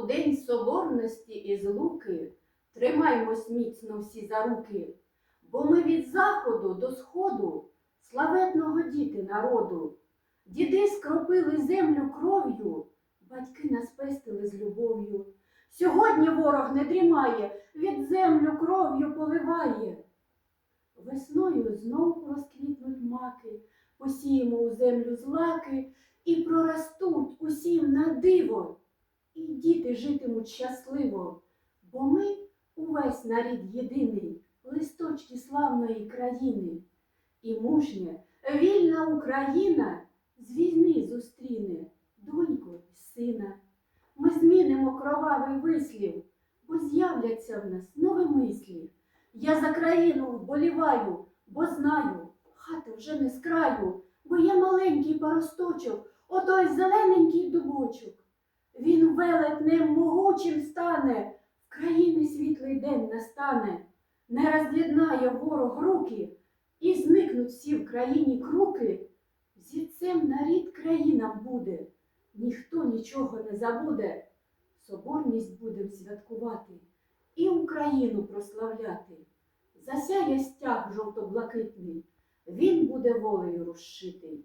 У день соборності і злуки тримаймось міцно всі за руки, бо ми від заходу до сходу славетного діти народу. Діди скропили землю кров'ю, батьки нас пестили з любов'ю. Сьогодні ворог не дрімає, від землю кров'ю поливає. Весною знов розквітнуть маки, посіємо у землю злаки і проростуть усім на диво, і діти житимуть щасливо, бо ми увесь нарід єдиний, листочки славної країни, і мужня, вільна Україна з війни зустріне доньку і сина. Ми змінимо кровавий вислів, бо з'являться в нас нові мислі. Я за країну вболіваю, бо знаю, хата вже не з краю, бо є маленький паросточок, отой зелененький дубочок. Він велетнем могучим стане, в країни світлий день настане, не роз'єднає ворог руки, і зникнуть всі в країні круки. Зірцем на рід країнам буде, ніхто нічого не забуде. Соборність будем святкувати і Україну прославляти. Засяє стяг жовто-блакитний, він буде волею розшитий.